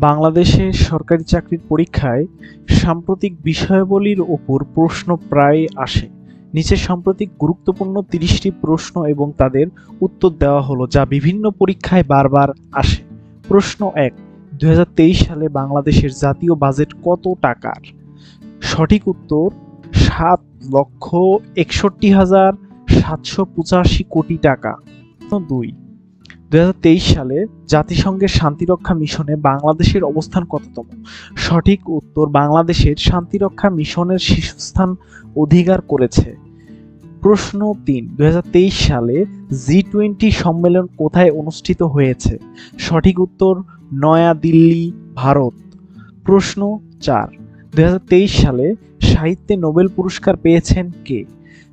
বাংলাদেশে সরকারি চাকরির পরীক্ষায় সাম্প্রতিক বিষয়াবলীর ওপর প্রশ্ন প্রায় আসে। নিচে সাম্প্রতিক গুরুত্বপূর্ণ তিরিশটি প্রশ্ন এবং তাদের উত্তর দেওয়া হলো যা বিভিন্ন পরীক্ষায় বারবার আসে। প্রশ্ন এক দুই সালে বাংলাদেশের জাতীয় বাজেট কত টাকার? সঠিক উত্তর, সাত লক্ষ একষট্টি হাজার সাতশো পঁচাশি কোটি টাকা। দুই দুই হাজার তেইশ সালে জাতিসংঘের শান্তিরক্ষা মিশনে বাংলাদেশের অবস্থান কততম? সঠিক উত্তর বাংলাদেশের শান্তিরক্ষা মিশনের শীর্ষস্থান অধিকার করেছে। প্রশ্ন তিন, দুই সালে জি টোয়েন্টি সম্মেলন কোথায় অনুষ্ঠিত হয়েছে? সঠিক উত্তর নয়াদিল্লি ভারত। প্রশ্ন চার, দুই সালে সাহিত্যে নোবেল পুরস্কার পেয়েছেন কে?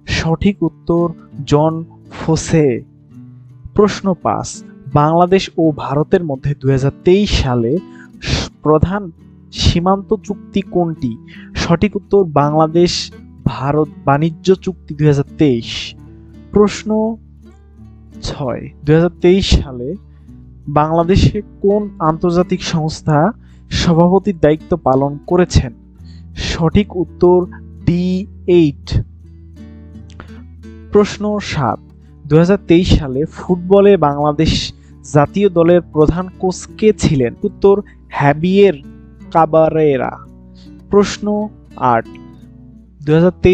সঠিক উত্তর, জন ফোসে। প্রশ্ন পাঁচ বাংলাদেশ ও ভারতের মধ্যে দুই হাজার তেইশ সালে প্রধান সীমান্ত চুক্তি কোনটি? সঠিক উত্তর বাংলাদেশ ভারত বাণিজ্য চুক্তি দুই হাজার তেইশ। প্রশ্ন ছয়, দুই সালে বাংলাদেশে কোন আন্তর্জাতিক সংস্থা সভাপতির দায়িত্ব পালন করেছেন? সঠিক উত্তর ডি এইট। প্রশ্ন সাত দুই হাজার তেইশ সালে ফুটবলে বাংলাদেশ জাতীয় দলের প্রধান কোচ কে ছিলেন? উত্তর, হ্যাবিয়ের কাবারেরা। প্রশ্ন আট। দু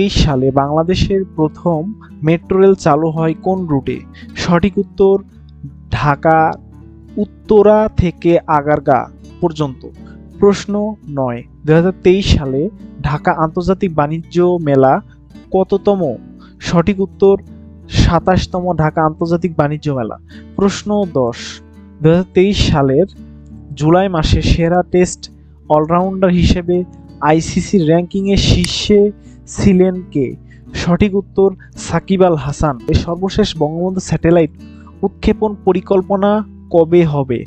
সালে বাংলাদেশের প্রথম মেট্রো রেল চালু হয় কোন রুটে? সঠিক উত্তর, ঢাকা, উত্তরা থেকে আগারগা পর্যন্ত। প্রশ্ন নয়। দু সালে ঢাকা আন্তর্জাতিক বাণিজ্য মেলা কততম? সঠিক উত্তর সাতাশতম ঢাকা আন্তর্জাতিক বাণিজ্য মেলা। প্রশ্ন দশ। দু সালের জুলাই মাসে সেরা টেস্ট অলরাউন্ডার হিসেবে আইসিসির র্যাঙ্কিংয়ে শীর্ষে ছিলেন কে? সঠিক উত্তর, সাকিব আল হাসান। এর সর্বশেষ বঙ্গবন্ধু স্যাটেলাইট উৎক্ষেপণ পরিকল্পনা কবে হবে?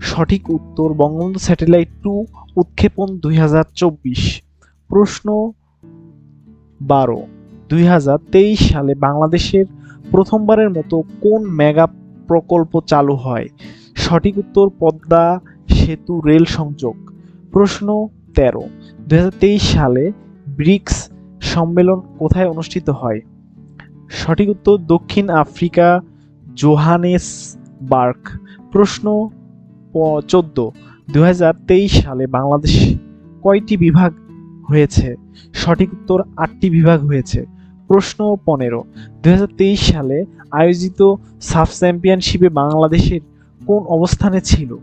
সঠিক উত্তর, বঙ্গবন্ধু স্যাটেলাইট টু উৎক্ষেপণ দুই হাজার চব্বিশ। প্রশ্ন বারো। দুই হাজার তেইশ সালে বাংলাদেশের প্রথমবারের মতো কোন মেগা প্রকল্প চালু হয়? সঠিক উত্তর পদ্মা সেতু রেল সংযোগ। প্রশ্ন তেরো। দুই সালে ব্রিক্স সম্মেলন কোথায় অনুষ্ঠিত হয়? সঠিক উত্তর দক্ষিণ আফ্রিকা জোহানেস বার্ক প্রশ্ন চোদ্দ। দুই সালে বাংলাদেশ কয়টি বিভাগ হয়েছে? সঠিক উত্তর আটটি বিভাগ হয়েছে। প্রশ্ন পনেরো। দুই সালে আয়োজিত সাফ চ্যাম্পিয়নশিপে বাংলাদেশের কোন অবস্থানে ছিল?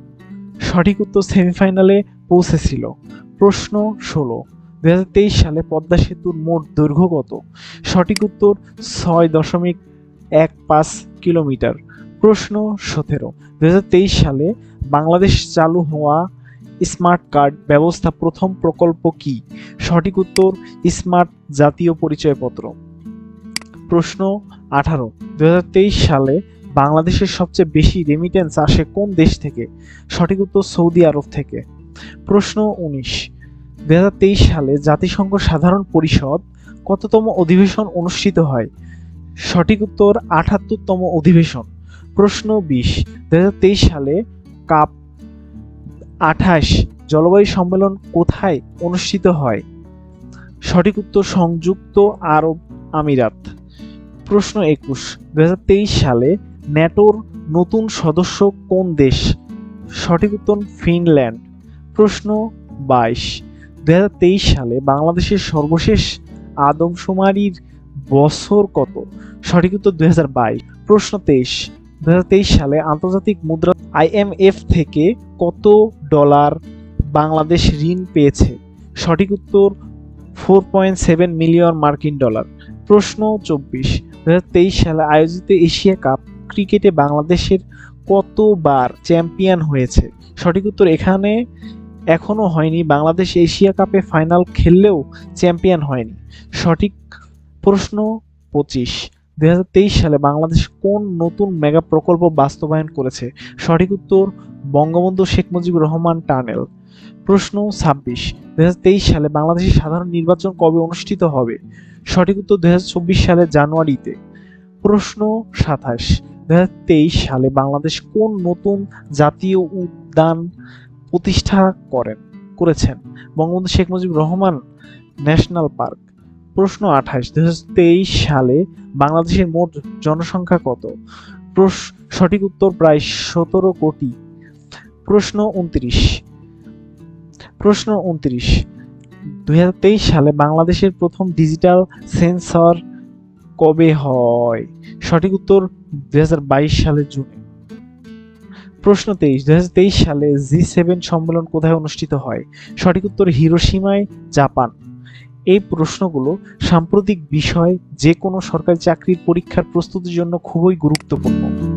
সঠিক উত্তর সেমিফাইনালে পৌঁছেছিল। প্রশ্ন ষোলো। দুই সালে পদ্মা সেতুর মোট দৈর্ঘ্য কত? সঠিক উত্তর ছয় দশমিক এক পাঁচ কিলোমিটার। প্রশ্ন সতেরো। দুই সালে বাংলাদেশ চালু হওয়া স্মার্ট কার্ড ব্যবস্থা প্রথম প্রকল্প কি? সঠিক উত্তর স্মার্ট জাতীয় পরিচয়পত্র। প্রশ্ন আঠারো। দুই সালে বাংলাদেশের সবচেয়ে বেশি রেমিটেন্স আসে কোন দেশ থেকে? সঠিক উত্তর সৌদি আরব থেকে। প্রশ্ন উনিশ। দুই সালে জাতিসংঘ সাধারণ পরিষদ কততম অধিবেশন অনুষ্ঠিত হয়? সঠিক উত্তর আঠাত্তরতম অধিবেশন। প্রশ্ন বিশ। দুই সালে কাপ আঠাশ জলবায়ু সম্মেলন কোথায় অনুষ্ঠিত হয়? সঠিক উত্তর সংযুক্ত আরব আমিরাত। প্রশ্ন একুশ। দু সালে ন্যাটোর নতুন সদস্য কোন দেশ? সঠিক উত্তর ফিনল্যান্ড। প্রশ্ন বাইশ। দু সালে বাংলাদেশের সর্বশেষ আদমশুমারির বছর কত? সঠিক উত্তর দু হাজার বাইশ। প্রশ্ন তেইশ। দু সালে আন্তর্জাতিক মুদ্রা আইএমএফ থেকে কত ডলার বাংলাদেশ ঋণ পেয়েছে? সঠিক উত্তর, ফোর পয়েন্ট সেভেন মিলিয়ন মার্কিন ডলার। প্রশ্ন চব্বিশ। দুই হাজার তেইশ সালে আয়োজিত এশিয়া কাপ ক্রিকেটে বাংলাদেশের কতবার চ্যাম্পিয়ন হয়েছে? সঠিক উত্তর এখানে এখনও হয়নি। বাংলাদেশ এশিয়া কাপে ফাইনাল খেললেও চ্যাম্পিয়ন হয়নি। সঠিক প্রশ্ন পঁচিশ। দুই সালে বাংলাদেশ কোন নতুন মেগা প্রকল্প বাস্তবায়ন করেছে? সঠিক উত্তর বঙ্গবন্ধু শেখ মুজিবুর রহমান টানেল। প্রশ্ন ছাব্বিশ। দুই সালে বাংলাদেশের সাধারণ নির্বাচন কবে অনুষ্ঠিত হবে? সঠিক উত্তর দুই সালের জানুয়ারিতে। প্রশ্ন সাতাশ। দুই সালে বাংলাদেশ কোন নতুন জাতীয় উদ্যান প্রতিষ্ঠা করেন, করেছেন? Bangabandhu Sheikh Mujibur Rahman national park. প্রশ্ন আঠাশ। দু সালে বাংলাদেশের মোট জনসংখ্যা কত? সঠিক উত্তর প্রায় সতেরো কোটি। প্রশ্ন উনত্রিশ। প্রশ্ন উনত্রিশ। দুই হাজার তেইশ সালে বাংলাদেশের প্রথম ডিজিটাল সেন্সর কবে হয়? সঠিক উত্তর দুই সালের জুনে। প্রশ্ন তেইশ, দুই সালে জি সেভেন সম্মেলন কোথায় অনুষ্ঠিত হয়? সঠিক উত্তর হিরোসীমায়, জাপান। এই প্রশ্নগুলো সাম্প্রতিক বিষয় যে কোনো সরকারি চাকরির পরীক্ষার প্রস্তুতির জন্য খুবই গুরুত্বপূর্ণ।